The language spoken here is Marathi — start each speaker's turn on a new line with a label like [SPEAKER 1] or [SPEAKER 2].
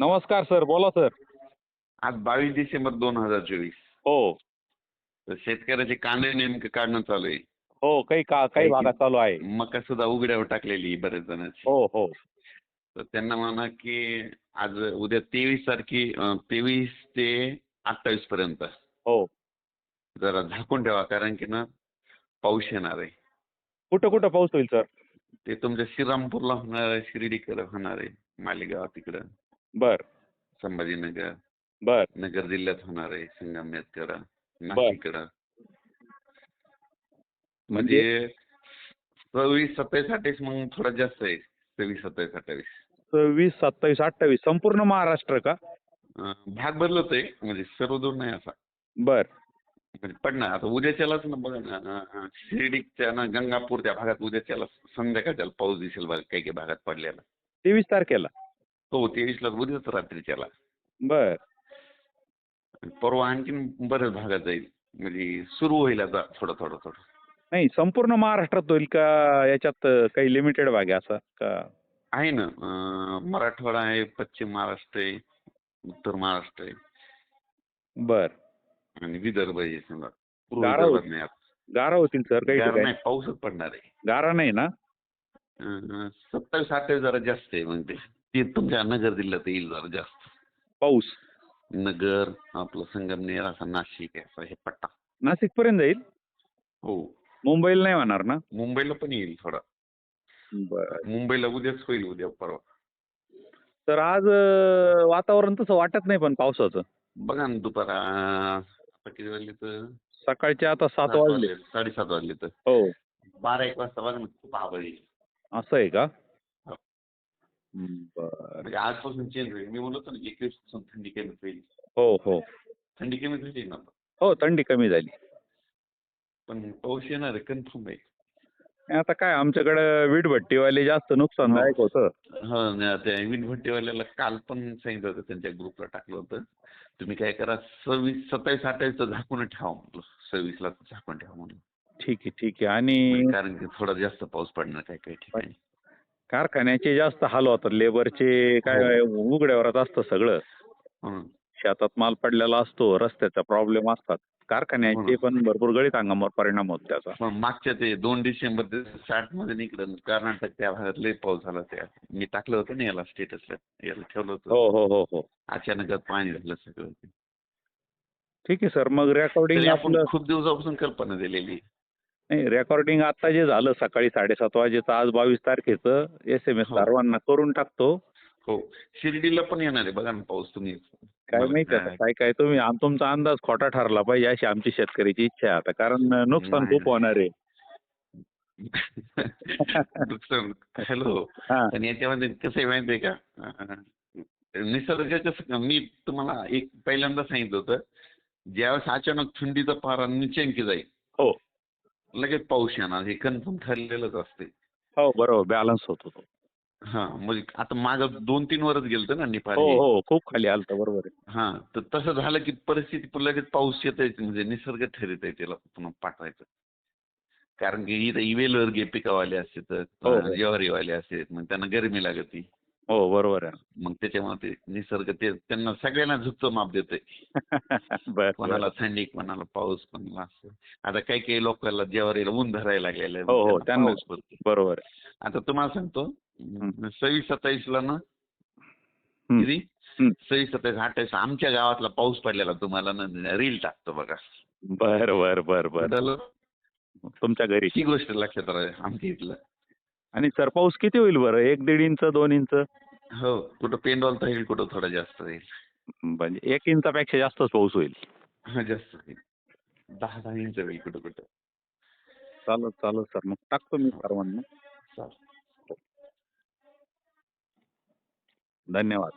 [SPEAKER 1] नमस्कार सर. बोला सर.
[SPEAKER 2] आज बावीस डिसेंबर दोन हजार चोवीस.
[SPEAKER 1] हो.
[SPEAKER 2] तर शेतकऱ्याचे कांदे नेमकं काढणं चालू आहे.
[SPEAKER 1] हो काही का काही भागात चालू आहे.
[SPEAKER 2] मका सुद्धा उघड्यावर टाकलेली आहे बरेच जणांची.
[SPEAKER 1] हो हो.
[SPEAKER 2] तर त्यांना म्हणा की आज उद्या तेवीस तारखे तेवीस ते अठ्ठावीस पर्यंत.
[SPEAKER 1] हो.
[SPEAKER 2] जरा झाकून ठेवा कारण की ना पाऊस येणार आहे.
[SPEAKER 1] कुठं कुठं पाऊस होईल सर?
[SPEAKER 2] ते तुमच्या श्रीरामपूरला होणार आहे शिर्डीकडे होणार आहे मालेगाव तिकडं.
[SPEAKER 1] बर.
[SPEAKER 2] संभाजीनगर.
[SPEAKER 1] बर.
[SPEAKER 2] नगर जिल्ह्यात होणार आहे संगमनेरकडं नाशिककडं. म्हणजे? सव्वीस सत्तावीस अठ्ठावीस मग थोडा जास्त आहे. सव्वीस सत्तावीस अठ्ठावीस.
[SPEAKER 1] सव्वीस सत्तावीस अठ्ठावीस. संपूर्ण महाराष्ट्र का?
[SPEAKER 2] अं, भाग बदलत आहे. म्हणजे सर्व दूर नाही असा.
[SPEAKER 1] बर.
[SPEAKER 2] म्हणजे पडणार. आता उद्याच्यालाच ना बघा ना. अं, शिर्डीच्या ना गंगापूर त्या भागात उद्याच्याला संध्याकाळच्याला पाऊस दिसेल बघा काही काही भागात पडलेला.
[SPEAKER 1] तेवीस तारखेला.
[SPEAKER 2] हो तेवीसला उद्याच रात्रीच्याला
[SPEAKER 1] बर.
[SPEAKER 2] परवा आणखीन बऱ्याच भागात जाईल. म्हणजे सुरू होईल आता थोडं थोडं थोडं.
[SPEAKER 1] नाही संपूर्ण महाराष्ट्रात होईल का? याच्यात काही लिमिटेड भाग आहे असा का?
[SPEAKER 2] आहे ना. अं, मराठवाडा आहे पश्चिम महाराष्ट्र आहे उत्तर महाराष्ट्र आहे.
[SPEAKER 1] बर.
[SPEAKER 2] आणि विदर्भ आहे समजा पूर्व
[SPEAKER 1] गारा
[SPEAKER 2] विदर्भात
[SPEAKER 1] होती.
[SPEAKER 2] नाही आता.
[SPEAKER 1] गारा होतील सर काही
[SPEAKER 2] गारा
[SPEAKER 1] ठिकाणी.
[SPEAKER 2] नाही पाऊसच पडणार आहे.
[SPEAKER 1] गारा नाही ना?
[SPEAKER 2] अं, सत्तावीस अठ्ठावीस जरा जास्त आहे मग ते. ते तुमच्या नगर जिल्ह्यात येईल जरा जास्त.
[SPEAKER 1] पाऊस.
[SPEAKER 2] नगर आपलं संगमनेर असा नाशिक आहे असा हे पट्टा.
[SPEAKER 1] नाशिक पर्यंत जाईल
[SPEAKER 2] हो.
[SPEAKER 1] मुंबईला नाही होणार ना?
[SPEAKER 2] मुंबईला पण येईल थोडा.
[SPEAKER 1] बर.
[SPEAKER 2] मुंबईला उद्याच होईल उद्या परवा.
[SPEAKER 1] तर आज अं, वातावरण तसं वाटत नाही पण पावसाचं.
[SPEAKER 2] बघा ना दुपार आता किती वाजले तर?
[SPEAKER 1] सकाळचे आता सात
[SPEAKER 2] सात
[SPEAKER 1] वाजले.
[SPEAKER 2] साडेसात वाजले तर.
[SPEAKER 1] हो.
[SPEAKER 2] बारा एक वाजता बघा ना खूप आभाळ येईल
[SPEAKER 1] असं आहे का. बर.
[SPEAKER 2] म्हणजे आजपासून चेंज होईल. मी म्हणतो ना एकवीसपासून थंडी कमी होईल.
[SPEAKER 1] हो हो.
[SPEAKER 2] थंडी कमी झाली ना.
[SPEAKER 1] हो थंडी कमी झाली.
[SPEAKER 2] पण पाऊस येणार आहे कन्फर्म आहे.
[SPEAKER 1] आता काय आमच्याकडे वीट भट्टीवाले जास्त नुकसानदायक होतं.
[SPEAKER 2] हो ना त्या विन भट्टीवाल्याला काल पण सांगितलं होतं त्यांच्या ग्रुपला टाकलं होतं. तुम्ही काय करा सव्वीस सत्तावीस अठ्ठावीस झाकून ठेवा म्हटलं. सव्वीसला झाकून ठेवा म्हणलं
[SPEAKER 1] ठीक आहे ठीक आहे. आणि
[SPEAKER 2] कारण की थोडा जास्त पाऊस पडणार काही काही ठिकाणी.
[SPEAKER 1] कारखान्याचे जास्त हाल होतात लेबरचे काय उघड्यावरच असतं सगळं.
[SPEAKER 2] हं.
[SPEAKER 1] शेतात माल पडलेला असतो रस्त्याचा प्रॉब्लेम असतात. कारखान्याचे पण भरपूर गळीत अंगावर परिणाम होतो त्याचा.
[SPEAKER 2] मागच्या ते दोन डिसेंबर ते साठमध्ये निकडं कर्नाटक त्या भागात लय पाऊस झाला त्या मी टाकलं होतं ना याला स्टेटसला याला ठेवलं होतं.
[SPEAKER 1] हो हो हो हो.
[SPEAKER 2] अचानकच पाणी झालं सगळं.
[SPEAKER 1] ठीक आहे सर मग रेकॉर्डिंग
[SPEAKER 2] आपण खूप दिवसापासून कल्पना दिलेली.
[SPEAKER 1] नाही रेकॉर्डिंग आता जे झालं सकाळी साडेसात वाजेचं आज बावीस तारखेचं एस एम एस
[SPEAKER 2] हो.
[SPEAKER 1] सर्वांना करून टाकतो.
[SPEAKER 2] हो. शिर्डीला पण येणार आहे बघा ना पाऊस तुम्ही.
[SPEAKER 1] काय माहिती आता काय काय तुम्ही आम- तुमचा अंदाज खोटा ठरला पाहिजे अशी आमची शेतकऱ्याची इच्छा आहे आता कारण नुकसान
[SPEAKER 2] नाही,
[SPEAKER 1] खूप होणार आहे.
[SPEAKER 2] नुकसान. हॅलो
[SPEAKER 1] हा.
[SPEAKER 2] पण याच्यामध्ये कसं आहे माहिती आहे का? अं, निसर्ग कसं मी तुम्हाला एक पहिल्यांदा सांगितलं होतं ज्यावेळेस अचानक थंडीचा पारा निचंकी जाईल
[SPEAKER 1] हो.
[SPEAKER 2] लगेच पाऊस येणार हे कन्फर्म ठरलेलंच असते
[SPEAKER 1] हो बरोबर बॅलन्स होतो तो
[SPEAKER 2] हा म्हणजे आता माग दोन तीन वरच गेलतं ना नेपाळ
[SPEAKER 1] हो
[SPEAKER 2] हे.
[SPEAKER 1] खूप खाली आलतं बरोबर आहे.
[SPEAKER 2] हा तर तसं झालं की परिस्थिती लगेच पाऊस येत म्हणजे निसर्ग ठरत आहे त्याला पुन्हा पाठवायचं. कारण की इथं इवेलवर्गीय पिकावाले असते तर
[SPEAKER 1] हो, हो.
[SPEAKER 2] ज्वारीवाले असते मग त्यांना गरमी लागते.
[SPEAKER 1] हो बरोबर आहे.
[SPEAKER 2] मग त्याच्यामुळे ते निसर्ग ते त्यांना सगळ्यांना झुकतं माप देते
[SPEAKER 1] बर
[SPEAKER 2] कोणाला थंडी कोणाला पाऊस कोणाला असं. आता काही काही लोकांना ज्वारीला ऊन धरायला लागलेलं
[SPEAKER 1] हो, हो,
[SPEAKER 2] त्यांना
[SPEAKER 1] बरोबर आहे.
[SPEAKER 2] आता तुम्हाला सांगतो सव्वीस सत्तावीसला ना
[SPEAKER 1] हम्म.
[SPEAKER 2] किती. सव्वीस सत्तावीस अठ्ठावीस आमच्या गावातला पाऊस पडलेला तुम्हाला ना रील टाकतो बघा.
[SPEAKER 1] बर बर बर बर? तुमच्या घरी.
[SPEAKER 2] ही गोष्ट लक्षात राहा आमच्या इथलं.
[SPEAKER 1] आणि सर पाऊस किती होईल बरं? एक दीड इंच दोन इंच?
[SPEAKER 2] हो कुठं पेंडॉल तर येईल कुठं थोडा जास्त येईल
[SPEAKER 1] म्हणजे एक इंचापेक्षा जास्तच पाऊस होईल.
[SPEAKER 2] हा, जास्त येईल दहा दहा इंच येईल कुठं कुठं.
[SPEAKER 1] चालत चालत सर. मग टाकतो मी सर्वांना.
[SPEAKER 2] चालेल.
[SPEAKER 1] धन्यवाद.